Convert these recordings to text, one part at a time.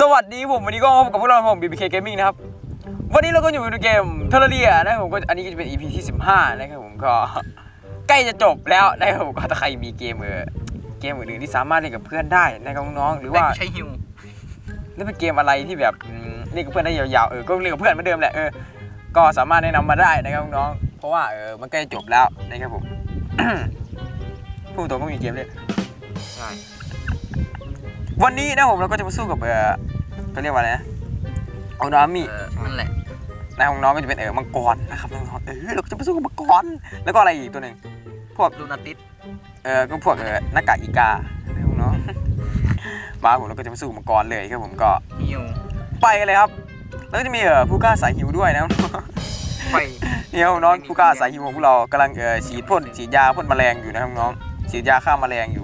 สวัสดีผมวันนี้ก็พบกับพวกเราผม BBK Gaming นะครับ วันนี้เราก็อยู่ในเกมเทอร์เรียนะครับผมก็อันนี้ก็จะเป็น EP ที่ 15 นะครับผมก็ใกล้จะจบแล้วนะครับผมก็ถ้าใครมีเกมเออเกมอื่นๆที่สามารถเล่นกับเพื่อนได้นะครับน้องๆหรือว่าใช้ฮิวเล่นเป็นเกมอะไรที่แบบอืมเล่นกับเพื่อนได้ยาวๆเออก็เล่นกับเพื่อนเหมือนเดิมแหละเออก็สามารถแนะนำมาได้นะครับน้องๆเพราะว่าเออมันใกล้จบแล้วนะครับผมพูดตรงก็มีเกมเล่นใช่ วันนี้นะผมเราก็จะมาสู้กับเออเขาเรียกว่าอะไรนะเอานามิเออนั่นแหละในของน้องก็จะเป็นเออมังกรนะครับน้องๆเออเราก็จะมาสู้กับมังกรแล้วก็อะไรอีกตัวหนึ่งพวกลูนาติสเออก็พวกเออหน้ากากอีกานะครับน้องมาผมเราก็จะมาสู้กับมังกรเลยครับผมก็ฮิวไปกันเลยครับ แล้วก็จะมีเออผู้กล้าสายหิวด้วยนะครับไฟเนี่ยครับน้องผู้กล้าสายหิวของพวกเรากำลังเออฉีดพ่นฉีดยาพ่นแมลงอยู่นะครับน้องฉีดยาฆ่าแมลงอยู่ใ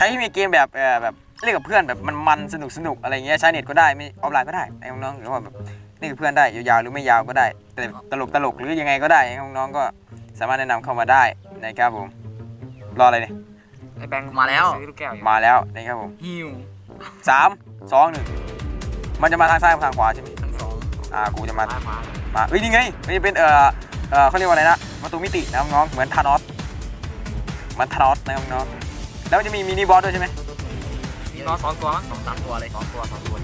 ครที่มีเกมแบบเออแบบเล่นกับเพื่อนแบบมันๆสนุกสนุกๆอะไรเงี้ยใช้เน็ตก็ได้ไม่ออฟไลน์ก็ได้นะครับน้องหรือว่าแบบเล่นกับเพื่อนได้ยาวๆหรือไม่ยาวก็ได้ แต่ตลกตลกๆหรือยังไงก็ได้นะครับน้องๆก็สามารถแนะนำเข้ามาได้นะครับผมรออะไรเนี่ยไอ้แบงค์มาแล้วซื้อลูกแก้วอยู่มาแล้วนะครับผมฮิวสามสองหนึ่งมันจะมาทางซ้ายกับทางขวาใช่ไหมทั้งสองอ่ากูจะมาซ้ายขวามาเฮ้ยนี่ไงมันจะเป็นเออเออเขาเรียกว่าอะไรนะประตูมิตินะครับน้องเหมือนธานอสเหมือนธานอสนะครับน้อง แล้วมันจะมีมินิบอสด้วยใช่ไหมมีน้องสองตัวมั้งสองสามตัวเลยสองตัวสองตัว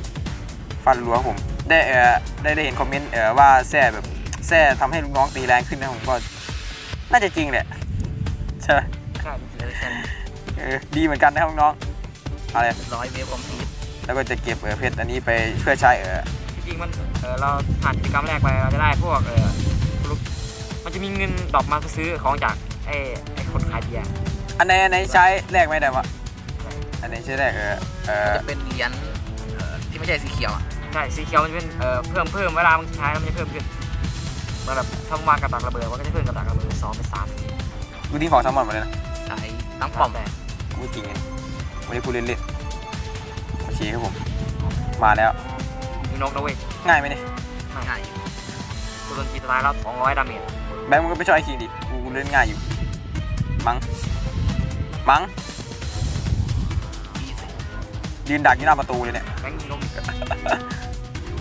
ฟันรัวผม ได้เออได้ได้เห็นคอมเมนต์เออว่าแซ่แบบแซ่ทำให้ลูกน้องตีแรงขึ้นนะผมก็ น่าจะจริงแหละใช่ไหมใช่มีเลยแค่เออดีเหมือนกันนะครับน้องอะไรร้อยเวฟคอมพลีทแล้วก็จะเก็บเออเพชรอันนี้ไปเพื่อใช้เออจริงๆมันเออเราผ่านกิจกรรมแรกไปเราจะได้พวกเออลูกมันจะมีเงินดรอปมาซื้อของจากไอ้ไอ้คนขายเบียร์ อันไหนอันไหนใช้แลกไม่ได้วะอันไหนใช้แลกเออเออจะเป็นเหรียญเอ่อที่ไม่ใช่สีเขียวอะใช่สีเขียวมันจะเป็นเออเพิ่มเพิ่มเวลามึงใช้แล้วมันจะเพิ่มขึ้นเหมันแบบถ้ามึงวางกับดักระเบิดมันก็จะเพิ่มกับดักระเบิดสองเป็นสามกูทิ้งของทั้งหมดมาเลยนะใช้ทั้งป่อมแต่กูไม่จริงไงวันนี้กูเล่นเล่นโอเคครับผม มาแล้วมีนกนะเว้ยง่ายไหมเนี่ยง่ายกูโดนจีตายแล้ว200ดาเมจแบงค์มึงก็ไปช่วยไอ้คิงดิกูเล่นง่ายอยู่มั้ง มั้งดีสิยืนดักอยู่หน้าประตูเลยเนี่ยแบงค์ยิงนก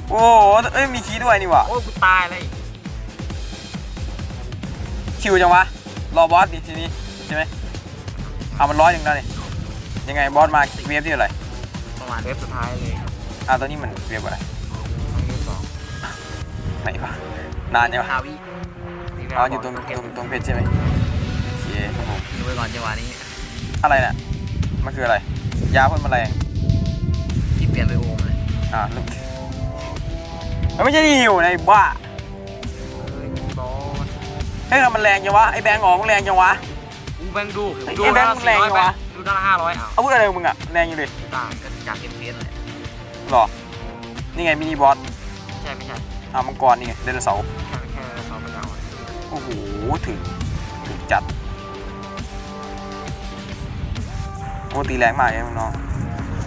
โอ้โหเอ้ยมีคีย์ด้วยนี่หว่ะโอ้ยกูตายเลยชิวจังวะ รอบอสดิทีนี้ใช่ไหมเอามันร้อยหนึ่งแล้วนี่ยังไงบอสมาเวฟที่เท่าไหร่ประมาณเวฟสุดท้ายเลยอะตอนนี้มันเวฟอะไรเวฟสองไหนปะนานยังวะฮาวิอ๋ออยู่ตรงตรงตรงเพชรใช่ไหมโอเคครับผมดูไปก่อนจังหวะนี้ อะไรน่ะมันคืออะไร ยาพ่นแมลงที่เปลี่ยนไปโอมเลยอ่าลูกมันไม่ใช่หิวนะไอ้บ้า เฮ้ยบอลเฮ้ยมันแรงจังวะ ไอ้แบงค์ออกมันแรงจังวะกูแบงค์ดูไอ้ดูแบงค์ด้านมึงแรง400จังวะดูด้านห้าร้อยอ้าวเอาพูดอะไรของมึงอะแรงอยู่ดิตายก็จากเอ็มเเลยหรอ นี่ไงมินิบอสไม่ใช่ไม่ใช่อ่ามังกรนี่ไงเดนเสาร์แค่แค่สองเป็นเอาโอ้โหถึงถึงจัด โอ้ตีแรงมากเลยน้อง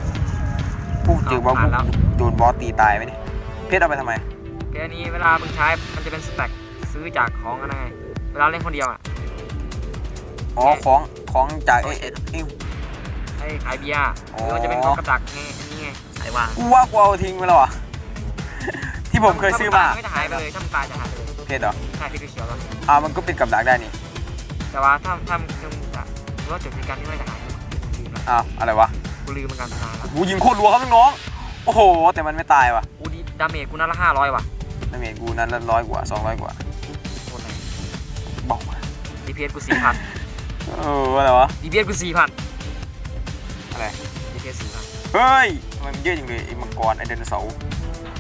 ๆพูดเจอบอสผ่านแล้ว โดนบอสตีตายไหมเนี่ยเพชรเอาไปทำไมแค่นี้เวลามึงใช้มันจะเป็นสแต็กซื้อจากของกันไงเวลาเล่นคนเดียวอะ อ๋อของของจากไอ้ไอ้ไอ้ไอ้ขายเบียร์อ๋อหรือมันจะเป็นของกับดักไงอันนี้ไงสายวางกูว่ากูเอาทิ้งไปแล้วอะ ที่ผมเคยซื้อมาถ้งตยไม่จะหายไปเลยถ้ามึงตายจะหายไปเลยเพชรเหรอใช่พี่คือเขียวแล้วอ่ามันก็เป็นกับดักได้นี่แต่ว่าถ้าถ้ามึงจะหรือว่าจุดในการที่ไม่จะหายลืมละ อ้าวอะไรวะกูลืมเหมือนกันนานแล้วกูยิงโคตรรัวครับน้องๆโอ้โห แต่มันไม่ตายว่ะกูดีดาเมจกูนัดละห้าร้อยว่ะดาเมจกูนั้นละร้อยกว่าสองร้อยกว่าโคตรไหนบอกดีพีเอสกูสี่พัน เอออะไรวะดีพีเอสกูสี่พันอะไรดีพีเอสสี่พันเฮ้ยทำไมมันเยอะจังเลยไอ้มังกรไอ้ไดโนเสาร์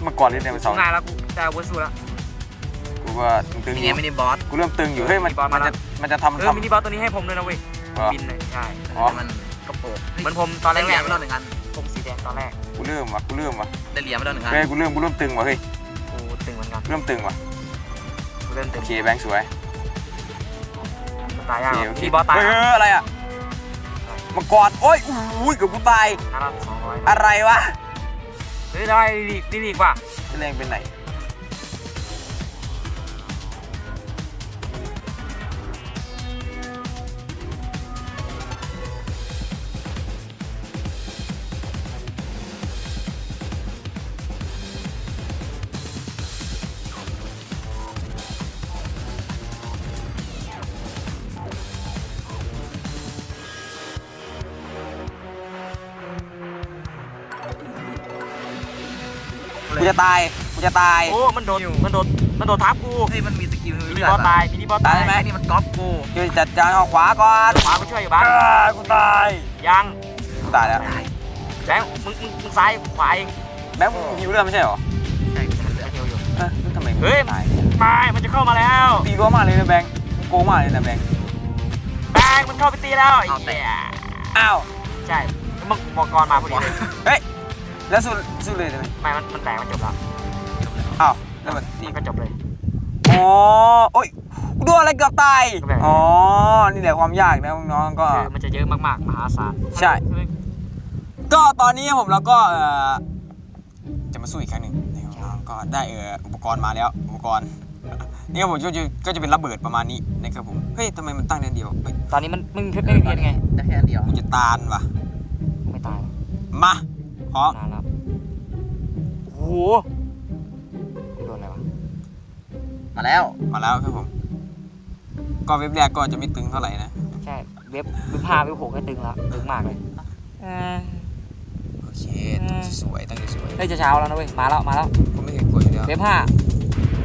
มังกรหรือไดโนเสาร์ง่ายแล้วกูได้อาวุธสู้แล้วกูว่าตึงๆอมีไงยู่ไม่ได้บอส กูเริ่มตึงอยู่เฮ้ยมันมีบอลมัมานจะแล้ว มันจะทำเออมินิทำ บอลตัวนี้ให้ผมเลยนะเว้ย เหรอ บินเลยใช่ อ๋อแต่มัน ก็โปกเหมือนผมตอนแรได้กเหรียญๆไม่ต้องหนึ่งอันผมสีแดงตอนแรกกูเริ่มว่ะกูเริ่มว่ะได้เหรียญไม่ต้องหนึ่งอันเฮ้ยกูเริ่มกูเริ่มตึงว่ะเฮ้ยกูตึงเหมือนกันเริ่มตึงว่ะกูเริ่มตึโองเคแบงค์สวยตายโอยากเคโอเคมีบอลตายเฮ้ยเฮ้ยอะไรอะมังกรโอ้ยอุ้ยเกับกูตายนัดละสองร้อยอะไรวะเฮ้ยได้ดีดีดีกว่าจะแรงเป็นไหน ตายกูจะตาย โอ้ มันโดดมันโดดมันโดดทับกูเฮ้ยมันมีสกิลมินิเลือบอดสตายมินิบอสตาตายยได้ไหม ไอ้นี่มันก๊อปกูกูจะจัดจานออกขวาก่อนขวากูช่วยอยู่บ้านกูตาย ยังกูตายแล้วแบงค์มึงมึงมึงซ้ายขวาเองแบงค์มึงหิวเลือดไม่ใช่เหรอใช่มันเหลือจะเดียวอยู่ เอ้ยแล้วทำไมมึงเฮ้ย ตายไม่มันจะเข้ามาแล้ว ตีรัวมากเลยนะแบงค์มึงโกงมากเลยนะแบงค์แบงค์มันเข้าไปตีแล้วไอ้เหี้ยอ้าวใช่แล้วมึงบอกกรมาพอดีเลยเฮ้ย แล้วสู้สู้เลยได้ไหมไม่มันมันแตกมันจบแล้วอ้าวแล้วมันนี่ก็จบเลย อ๋อโอ้ยกูโดนอะไรเกือบตายก็แบบนี้ อ๋อนี่แหละความยากนะน้องๆก็ คือมันจะเยอะมากๆ มหาศาลใช่ก็ตอนนี้ผมเราก็เอ่อจะมาสู้อีกครั้งหนึ่งนะครับก็ได้เอ่ออุปกรณ์มาแล้วอุปกรณ์นี่ครับผมก็จะก็จะเป็นระเบิดประมาณนี้นะครับผมเฮ้ยทำไมมันตั้งเดือนเดียวเฮ้ยตอนนี้มันมึงไม่มีเพชรไง ได้แค่อันเดียวกูจะตานว่ะไม่ตายมาพร้อมนานแล้วโอ้โหโดนอะไรวะ มาแล้ว มาแล้วครับผม ก็เว็บแรกก็จะไม่ตึงเท่าไหร่นะ ใช่ เว็บเว็บห้าเว็บหกก็ตึงแล้วตึงมากเลยเออโอเคต้องสวยๆต้องสวยเฮ้ยจะเช้าแล้วนะเว้ย มาแล้ว มาแล้วๆผมไม่เคยกลัวอยู่แล้วเว็บห้า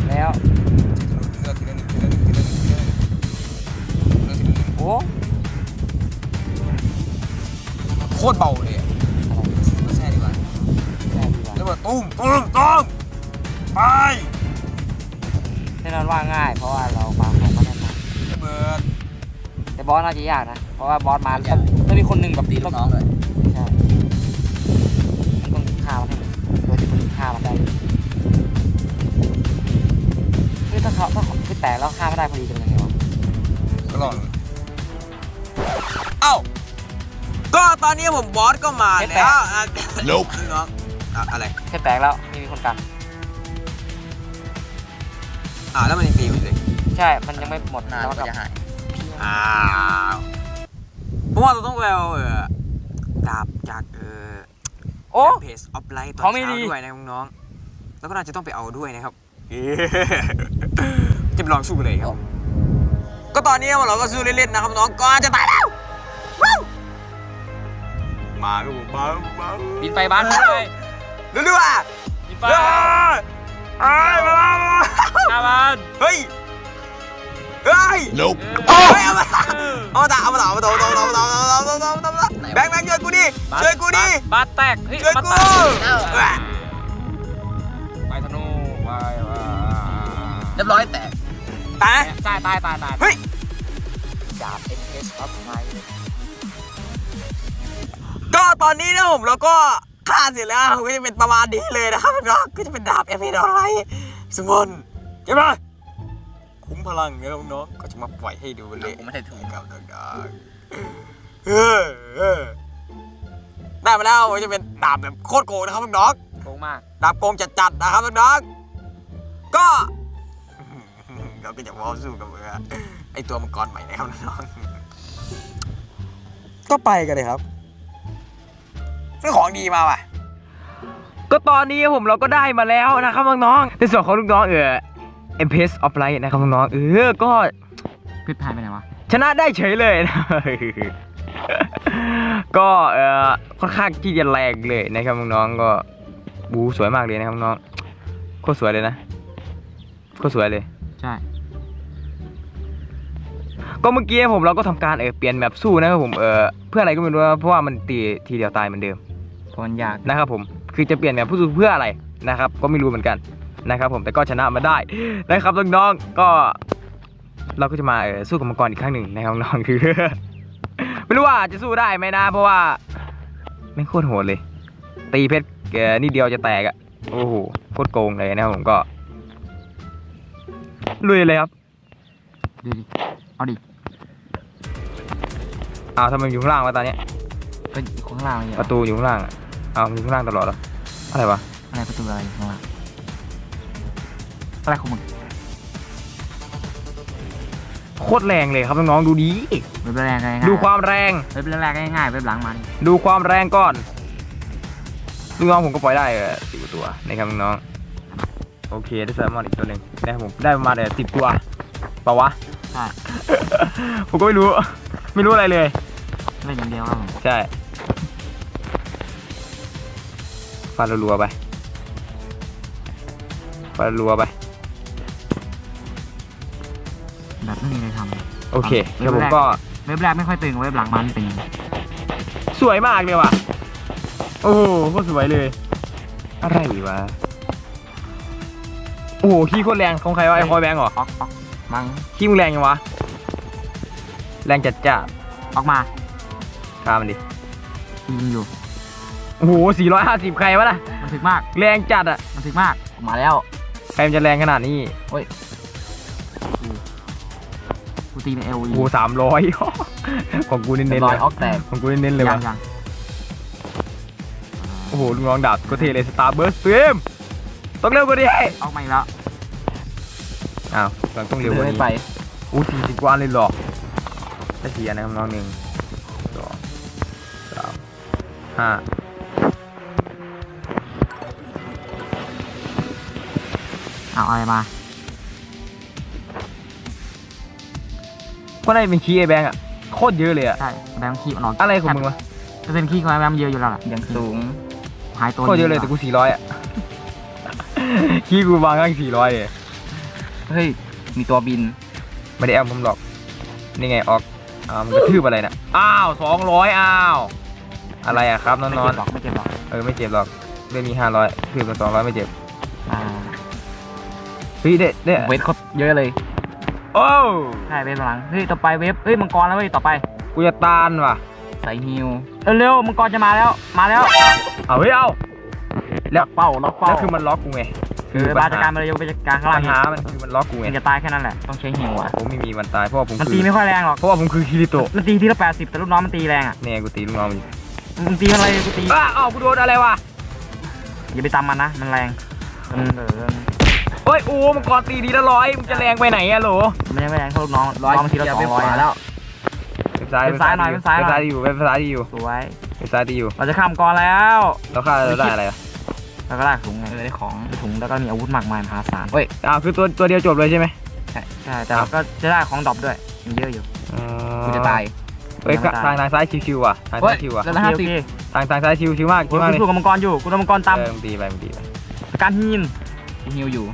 แล้วทีละทีละหนึ่งทีละหนึ่งทีละหนึ่งทีละหนึ่งทีละหนึ่งโอ้โคตรเบาเลย ตุ้มตุ้มตุ้มไปแน่นอนว่าง่าย เพราะว่าเราปาของมาแน่นมากระเบิดแต่บอสน่าจะยากนะ เพราะว่าบอสมาต้องต้องมีคนหนึ่งแบบตีลูกน้องเลยใช่มันต้องฆ่ามันให้หมดโดยที่คนอื่นฆ่ามันได้เฮ้ยถ้าเขาถ้าเขาคือแตกแล้วฆ่าไม่ได้พอดีจะเป็นยังไงวะก็ลองเอ้าก็ตอนนี้ผมบอสก็มาแล้วอะน้อง อะอะไร แค่แตกแล้วไม่มีคนกันอ่าแล้วมันยังตีอยู่เลยใช่มันยังไม่หมดนานแล้วก็ก็จะหายอ้าวเพราะว่าเราต้องไปเอาเออดาบจากเออโอ้ เพจออฟไลน์ตอนเขาไม่เช้าดี ด้วยนะน้องๆแล้วก็น่าจะต้องไปเอาด้วยนะครับจะไปลองสู้กันเลยครับ ก็ตอนนี้เราก็สู้เล่นๆนะครับน้องก็จะตายแล้วว้าวมาครับผมมามาบินไปบ้านไป เร็วๆอะบินไปเฮ้ยเฮ้ยมามามาหน้าบ้านเฮ้ยเฮ้ย Nope. เฮ้ยเอามาเอามาเอามาเอามาเอามาเอามาเอามาเอามาเอามาเอามาเอามาแบงค์แบงค์ช่วยกูดิช่วยกูดิบ้านแตกเฮ้ยช่วยบ้านกู แตกไปธนูไปไปเรียบร้อยแตกตายตายตายตายตายเฮ้ยดาบ MS of Light ก็ตอนนี้นะผมเราก็ ฆ่าเสร็จแล้วก็จะเป็นประมาณนี้เลยนะครับก็ก็จะเป็นดาบเอฟเออะไรสมอนใช่ไหมคุ้มพลังเนี่ยน้องๆก็จะมาปล่อยให้ดูเลยผมไม่ได้ถูกกับดังๆเออเออได้มาแล้วก็จะเป็นดาบแบบโคตรโกงนะครับน้องโกงมากๆดาบโกงจัดๆนะครับน้องๆก็เราก็จะวอลสู้กับเออไอตัวมังกรใหม่นะครับน้องๆก็ไปกันเลยครับ ซื้อของดีมาว่ะ ก็ตอนนี้ผมเราก็ได้มาแล้วนะครับน้องๆในส่วนของลูกน้องเออ m p s of Light นะครับน้องๆเออก็เพชรหายไปไหนวะชนะได้เฉยเลยนะก็เออค่อนข้างที่จะแรงเลยนะครับน้องๆก็บูสวยมากเลยนะครับน้องโคตรสวยเลยนะโคตรสวยเลยใช่ก็เมื่อกี้ผมเราก็ทำการเออเปลี่ยนแมปสู้นะครับผมเออเพื่ออะไรก็ไม่รู้นะเพราะว่ามันตีทีเดียวตายเหมือนเดิม เพราะมันยากนะครับผมคือจะเปลี่ยนแบบผู้สู้เพื่ออะไรนะครับ ก็ไม่รู้เหมือนกันนะครับ ผมแต่ก็ชนะมาได้นะครับน้องๆก็เราก็จะมาเอ่อสู้กับมังกรอีกครั้งหนึ่งนะครับน้องๆคือ ไม่รู้ว่าจะสู้ได้ไหมนะ เพราะว่าไม่งโคตรโหดเลย ตีเพชรเอ่อนิดเดียวจะแตกอะโอ้โหโคตรโกงเลยนะครับผมก็ลุยเลยครับดูดิเอาดิอ้าวทำไมอยู่ข้างล่างวะตอนเนี้ยเป็นข้างล่างเลยประตูอยู่ข้างล่างอะ อ้าวมันอยู่ข้างล่างตลอดเหรออะไรวะอะไรประตูอะไรข้างล่างอะไรของมึงโคตรแรงเลยครับน้องๆดูดี เว็บแรงง่ายๆดูความแรง เว็บแรกๆง่ายๆเว็บหลังมันดูความแรงก่อนลูกน้องผมก็ปล่อยได้เออสิบตัวนะครับน้องๆโอเคได้แซลมอนอีกตัวหนึ่งนะครับผมได้ประมาณเออสิบตัวเปล่าวะใช่ผมก็ไม่รู้ ไม่รู้อะไรเลยเล่นอย่างเดียวครับผมใช่ ฟาดรัวๆไปไปรัวไป แบบไม่มีอะไรทำโอเคครับแล้วผมก็เว็บแรกไม่ค่อยตึงเว็บหลังมันตึงสวยมากเลยว่ะ โอ้โหโคตรสวยเลย อะไรวะ โอ้โหขี้โคตรแรงของใครวะไอ้คอยแบงค์เหรอ ออกออกมังขี้มึงแรงยังวะ แรงจัดจ้าออกมาตามมันดิยิงอยู่ โอ้โห450 ใครวะน่ะ มันถึกมาก แรงจัดอะมันถึกมาก มาแล้ว ใครมันจะแรงขนาดนี้กูตีในเอลโอ้โหสามร้อยของกูเน้นๆร้เลอยยออกแตกของกูเน้นๆเลยยัว่ะงยังโอ้โหลูกน้องดาบก็เทเลยสตาร์เบิร์สเตรีมต้องเร็วกว่านี้ออกมาอีกแล้วอ้าวเราต้องเร็วกว่าเดินนี้ไปอู้สี่สิบกว่าอันเลยเหรอได้สี่อันนะครับน้องหนึ่งสองสามห้า เอาอะไรมา ก็ได้เป็นคีย์ไอแบงค์อะโคตรเยอะเลยอะใช่แบงค์ขี้มันออกอะไรของมึงวะเปอร์เซ็นต์ขี้ของแบงค์มันเยอะอยู่แล้วล่ะอย่างสูงหายตัวโคตรเยอะเลยแต่กูสี่ร้อยอะคีย์กูบางครั้งสี่ร้อยเลยเฮ้ยมีตัวบิน ไม่ได้แอมผมหรอก นี่ไงออกอ้าวมันกระทืบอะไรนะอ้าวสองร้อยอ้าว อะไรอะครับน้ไม่องเจ็บหรอกไม่เจ็บหรอกๆเออไม่เจ็บหรอกเรื่องมีห้าร้อยทืบกันสองร้อยไม่เจ็บอ่า เฮ้ยเด็ดเด็ดเวทเขาเยอะเลยโอ้ใช่เว็บหลังเฮ้ยต่อไปเว็บเฮ้ยมังกรแล้วเว้ยต่อไปกูจะตานว่ะใส่ฮิวเร็วๆมังกรจะมาแล้วมาแล้วเอาเฮ้ยเอาล็อกเป้าล็อกเป้าแล้วคือมันล็อกกูไงคือบาจัดการมาเลยโยไปจัดการข้างล่าปังญเองหามันคือมันล็อกกูไงมันจะตายแค่นั้นแหละต้องใช้หิวอะผมไม่มีวันตายเพราะว่าผมมันคืตีอไม่ค่อยแรงหรอกเพราะว่าผมคือคิริโตะมันตีทีละแปดสิบแต่ลูกน้องมันตีแรงอะเนี่ยกูตีลูกน้องมันอยู่มึงตีมันอะไรกูตีอ้าวอ้าวกูโดนอะไรวะอย่าไปตามมันนะมันแรงมันเออ เฮ้ยโอ้มังกรตีดีละร้อยมึงจะแรงไปไหนอะโหลมันยังไม่แรงเท่าลูกน้องร้อยน้องมันทีละเดียวสอไปงขร้อยวาแล้ว เว็บซ้ายเว็บซ้ายหน่อยเว็บเว็บซ้ายหน่อยซ้ายดีอยู่เว็บซ้ายดีอยู่สวยเว็บซ้ายดีอยู่เราจะข้ามมังกรแล้วแล้วค่าเราได้อะไรอะแล้วก็ได้ถุงไงได้ของได้ถุงแล้วก็มีอาวุธมากมายมหาศาลอ้าวคือตัวตัวเดียวจบเลยใช่ไหมใช่แต่เราก็จะได้ของดรอปด้วยมีเยอะอยู่อ๋อกูจะตายเฮ้ยทางทางซ้ายชิวๆว่ะทางเฮ้ซ้ายยชิวอะแล้วห้าสิบโอเคทางทางซ้ายชิวชิวมากโอ้ชิวยมากกูเลยสู้กับมังกรอยู่กูโดนมังกรตามเออมึงตีไปมึงตีไปการหินฮิวอยู่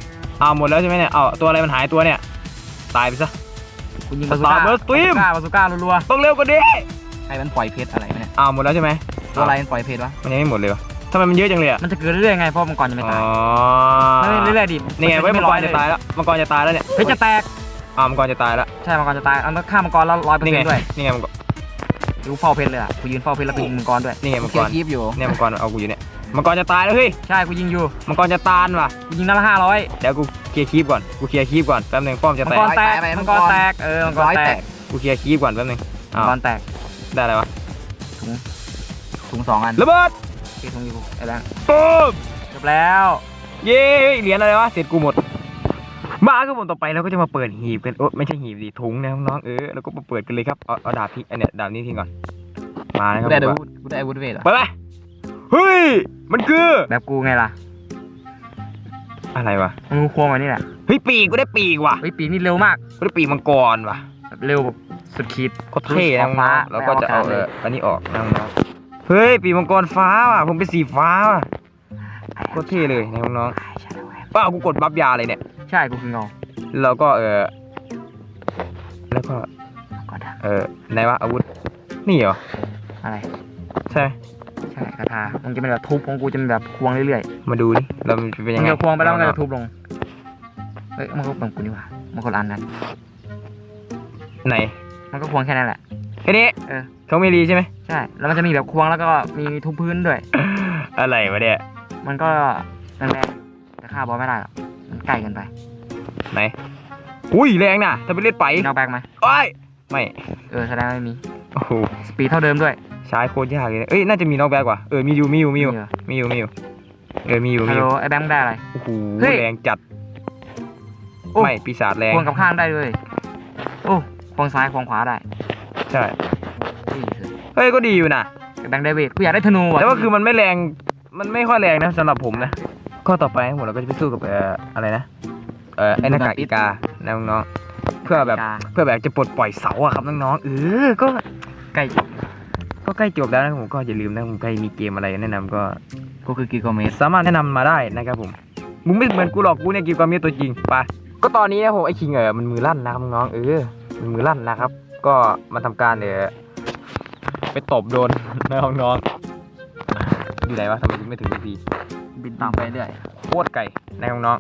อ้าวหมดแล้วใช่ไหมเนี่ยอ้าวตัวอะไรมันหายตัวเนี่ย ตายไปซะกูยิงสตาร์เบิร์สตรีมบาซูก้ารัวต้องเร็วกว่านี้ใครมันปล่อยเพชรอะไรวะเนี่ยอ้าวหมดแล้วใช่ไหมตัวอะไรมันปล่อยเพชรวะมันยังไม่หมดเลยวะทำไมมันเยอะจังเลยอะๆมันจะเกิดเรื่อยๆไงเพราะมังกรจะไม่อ๋ตายอเรื่อยๆดินี่ไงเว้ยมังกรจะตายแล้วมังกรจะตายแล้วเนี่ยเฮ้ยจะแตกอ้าวมังกรจะตายแล้วใช่มังกรจะตายเอาต้องฆ่ามังกรแล้วร้อยเปอร์นี่เซ็ไงนต์ด้วยนี่ไงมังกร ดูเฝ้าเพชรเลยอะกูยืนเฝ้าเพชรแล้วกูยิงมังกรด้วยนี่ไงมังเคกลียรร์คีบอยู่เนี่ยมังกรเอากูอยู่เนี่ย มังกรจะตายแล้วเฮ้ยใช่กูยิงอยู่มังกรจะตานว่ะกูยิงนัดละห้าร้อยเดี๋ยวกูเคลียร์คีบก่อนกูเคลียร์คีบก่อนแป๊บหนึงป้อมจะมังแตกกรแตกมังกรแตกเออมังกรร้อยแตแตกกกูเคลียร์คีบก่อนแป๊บหนึงมัอ้างวกรแตกได้อะไรวะถุงสองอันระเบิดตีทงอยู่ไอ้แบงค์ตูมจบแล้วเย้เหรียญอะไรวะเสร็จกูหมดมาครับผมต่อไปเราก็จะมาเปิดหีบกันโอ้ไม่ใช่หีบดิถุงนะน้องๆเออแล้วก็มาเปิดกันเลยครับเอาเอาดาบที่อันเนี้ยดาบนี้ทิ้งก่อนมานะคกูรับได้ผมอาวุธกูได้อาวุธเวทเหรอเปิดไป เฮ้ย มันคือ แบบกูไงล่ะอะไรวะ มึงควงมานี่แหละเฮ้ยปีกกูได้ปีกว่ะเฮ้ยปีนี่เร็วมากกูได้ปีกมังกรว่ะแบบเร็วแบบสุดขีดโคตรเท่นะน้ฟ้าองๆแล้วก็จะเอาไปเอเอาออันนี้ออกนะน้องๆเฮ้ยปีกมังกรฟ้าว่ะผมเป็นสีฟ้าว่ะโคตรเท่เลยนะน้องๆว้าวกูกดบัฟยาเลยเนี่ย ใช่กูคือเงาแล้วก็เออแล้วก็ก็ได้เออไหนวะอาวุธนี่เหรออะไรใช่ ไหมใช่คาถามึงจะเป็นแบบทุบของกูจะเป็นแบบควงเรื่อยมาดูดิเรามันเป็นๆยังมึงไงจะควงไปแล้วมันก็จะทุบลงเฮ้ยมันก็เป็นกูนี่หว่ามันคนละอันนั้นไหนมันก็ควงแค่นั้นแหละแค่นี้เออ เขาไม่รีใช่ไหมใช่ แล้วมันจะมีแบบควงแล้วก็มีทุบพื้นด้วย อะไรวะเนี่ยมันก็แรงๆแต่ฆ่าบอสไม่ได้หรอกมันใกล้เกันไปไหนอุ้ยแรงน่ะถ้าไปเล่นไปมีนอกแบ็กไหมโอ้ยไม่เออแสดงว่าไม่มีโอ้โห สปีดเท่าเดิมด้วย ใช้โคตรยากเลยเอ้ยน่าจะมีน็อกแบ็กว่ะเออมีอยู่มีอยู่มีอยู่เหรอมีอยู่มีอยู่เออมีอยู่ฮัมีลอโหลยู่ไอ้แบงค์ได้อะไร โอ้โหเฮ้ยแรงจัดโอ้ ไม่ปีศาจแรงควงกับข้างได้ด้วยโอ้ควงซ้ายควงขวาได้ใช่ดีเลยเฮ้ยก็ดีอยู่นะไอ้แบงค์ได้เวทกูอยากได้ธนูว่ะแต่ว่าคือมันไม่แรงมันไม่ค่อยแรงนะสำหรับผมนะก็ต่อไปผมเราก็จะไปสู้กับเอ่ออะไรนะเอ่อไอ้หน้ากากอีกานะน้องๆเพื่อแบบกาเพื่อแบบจะปลดปล่อยเสาอะครับน้องๆเออก็ ใกล้จบ ก็ใกล้จบแล้วนะผมก็อย่าลืมนะผมใกล้มีเกมอะไรแนะนำก็กูคือกิโกเมตรสามารถแนะนำมาได้นะครับผมมึงไม่เหมือนกูหรอกกูเนี่ยกินความเมีตัวจริงไปก็ตอนนี้นะผมไอ้คิงเออมันมือลั่นนะครับน้องเออมันมือลั่นนะครับ ก็มาทำการเออไปตบโดนน้องๆอยู่ไหนวะทำไมถึงไม่ถึงทีบินตามไปเรื่อยโคตรไก่นะครับน้อง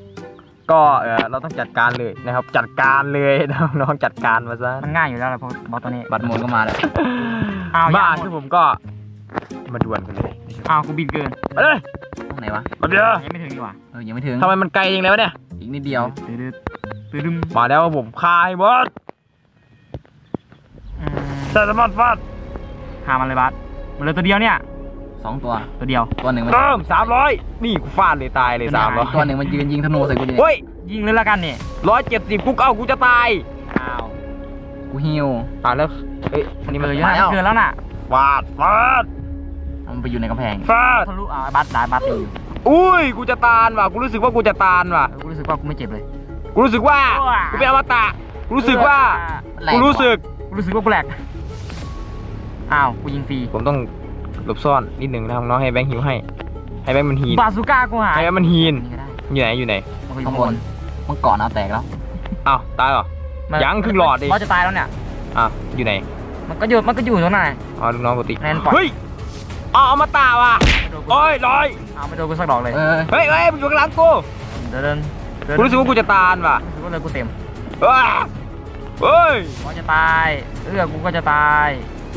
ก็เออเราต้องจัดการเลยนะครับ จัดการเลยนะครับน้องๆจัดการมาซะมันง่ายอยู่แล้วแหละเพราะบอสตัวนี้บัตรหมดก็มาแล้วอ้าวบ้ายังหมดคือผมก็มาดวลกันเลยอ้าวกูบินเกินไปเลยตรงไหนวะมาเดี๋ยวยังไม่ถึงดีกว่าเออยังไม่ถึงทำไมมันไกลจริงเลยวะเนี่ยอีกนิดเดียวตื้อดื้อตื้อดึมมาแล้วผมคายหมดอืมแต่สมอนฟาดหามันเลยบาสมันเหลือตัวเดียวเนี่ย สองตัว ตัวเดียว ตัวหนึ่งมันเริ่มสามร้อยนี่กูฟาดเลยตายเลยสามร้อยตัวหนึ่งมันยืนยิงธนูใส่กูอยู่เนี่ยเฮ้ยยิงเลยละกันนี่ร้อยเจ็ดสิบกูเอากูจะตายอ้าวกูฮิวตายแล้วเอ้ยอันนี้เอมันอเยอะนะมาแล้วเกินแล้วน่ะฟาดฟาดมันไปอยู่ในกำแพงฟาดทะลุอ่าบัสได้บัสตีอยู่อุ้ยกูจะตานว่ะกูรู้สึกว่ากูจะตานว่ะเออกูรู้สึกว่ากูไม่เจ็บเลยกูรู้สึกว่ากูเป็นอมตะกูรู้สึกว่าแรงกูรู้สึกกูรู้สึกว่ากูแหลกอ้าวกูยิงฟรีผมต้อง หลบซ่อนนิดหนึ่งนะครับน้องให้แบงค์หิวให้ ให้แบงค์มันฮีนบาซูก้ากูหายให้แบงค์มันฮีนนี่ก็ได้อยู่ไหนอยู่ไหนมันก็อยู่ข้าข้างงบบนนมันเกาะเอาแตกแล้วอ้าวตายเหรอ มันยังครึ่งหลอดดิบอสจะตายแล้วเนี่ยอ้าวอยู่ไหนมันก็อยู่มันก็อยู่ตรงนั้นน่ะ อ๋อลูกน้องปกติแนนปล่อย เฮ้ยเอาเอามาตาว่ะไม่โดนกูโอ้ยลอยเอาไม่โดนกูสักดอกเลยเออเฮ้ยเฮ้ยมันอยู่ข้างหลังกูเดินเดินเดินกูรู้สึกว่ากูจะตานว่ะรู้สึกว่าเลยกูเต็มเอ้ยเฮ้ยบอสจะตาย เอื้อกูก็จะตาย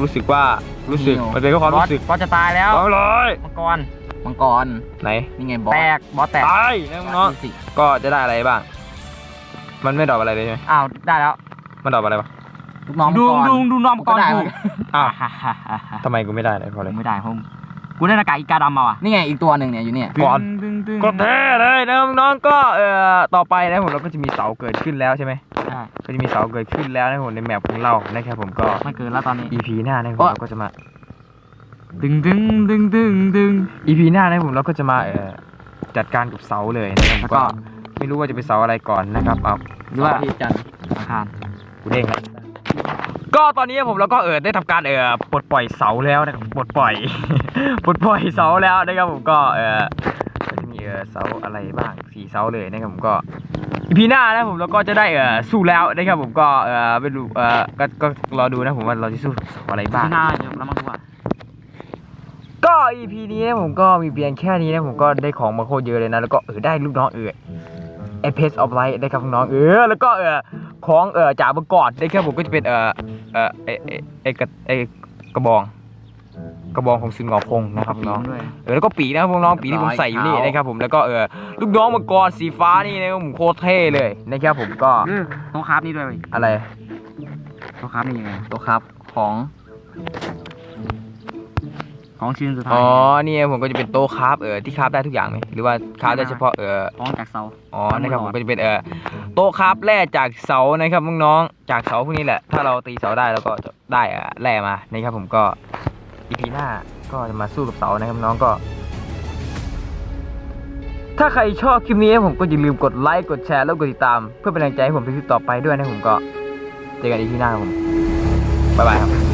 รู้สึกว่ารู้สึกมันเป็นแค่ความบอสรู้สึกบอสจะตายแล้ว สองร้อยมังกร มังกร ไหนนี่ไงบอสแตก บอสแตกตายนะน้องดูสิๆก็จะได้อะไรบ้าง มันไม่ดรอปอะไรเลยใช่ไหมอ้าว ได้แล้ว มันดรอปอะไรปะลูกน้องมังดูกร ดูดูน้องมังกรก็ได้กูเหมือนกันอ้าวฮ่าฮ่าฮ่าฮ่าทำไมกูไม่ได้เลยเพราะอะไรไม่ได้เพราะ กูได้หน้ากากอีกาดำมาว่ะ นี่ไงอีกตัวหนึ่งเนี่ยอยู่เนี่ยก่อนดึงดึงก็แท้เลยนะน้องๆก็เอ่อต่อไปนะผมเราก็จะมีเสาเกิดขึ้นแล้วใช่ไหมใช่ ก็จะมีเสาเกิดขึ้นแล้วนะผมในแมปของเรานะครับผมก็ไม่เกินแล้วตอนนี้ EP หน้านะครับผมเราก็จะมา ดึงดึงดึงดึงดึง EP หน้านะครับผมเราก็จะมาเอ่อจัดการกับเสาเลยนะครับผมแล้วก็ก็ ไม่รู้ว่าจะเป็นเสาอะไรก่อนนะครับเอาหรือว่าที่จันทร์ อาคาร กูเด้งละ ก็ตอนนี้ผมเราก็เออได้ทำการเออปลดปล่อยเสาแล้วนะครับปลดปล่อยปลดปล่อยเสาแล้วนะครับผมก็เออก็จะมีเออเสาอะไรบ้างสี่เสาเลยนะครับผมก็อีพีหน้านะผมเราก็จะได้เออสู้แล้วนะครับผมก็เออไม่รู้เออก็ก็รอดูนะผมว่าเราจะสู้เสาอะไรบ้างที่หน้าจบแล้วมั้งกูว่าก็ EP นี้นะผมก็มีเพียงแค่นี้นะผมก็ได้ของมาโคตรเยอะเลยนะแล้วก็เออได้ลูกน้องเออเอเพสออฟไลท์ได้ครับน้องเออแล้วก็เออ ของเออจากเมื่อก่อนได้แค่ผมก็จะเป็นเออเออไอไอไอกระไอกระบอง กระบองของซึงหงอคงนะครับน้องด้วยเออแล้วก็ปีนะครับพวกน้องปีที่ผมใส่อยู่นี่นะครับผมแล้วก็เออลูกน้องมังกรสีฟ้านี่นะครับผมโคตรเท่เลยนะครับผมก็โต๊ะคราฟนี่ด้วยเว้ยอะไรโต๊ะคราฟนี่ยังไงตัวครับของ ของชิ้นสุดท้ายอ๋อนี่ผมก็จะเป็นโต๊ะคราฟเออที่คราฟได้ทุกอย่างไหมหรือว่าคราฟได้เฉพาะเออของจากเสาอ๋อนะครับผมก็จะเป็นเออโต๊ะครับแร่จากเสานะครับน้องๆจากเสาพวกนี้แหละ ถ้าเราตีเสาได้แล้วก็จะได้เอ่อแร่มานะครับผมก็อีพีหน้าก็จะมาสู้กับเสานะครับน้องก็ ถ้าใครชอบคลิปนี้นะผมก็อย่าลืมกดไลค์กดแชร์แล้วกดติดตาม เพื่อเป็นแรงใจให้ผมในคลิปต่อไปด้วยนะผมก็เจอกันอีพีหน้าครับผมบ๊ายบายครับ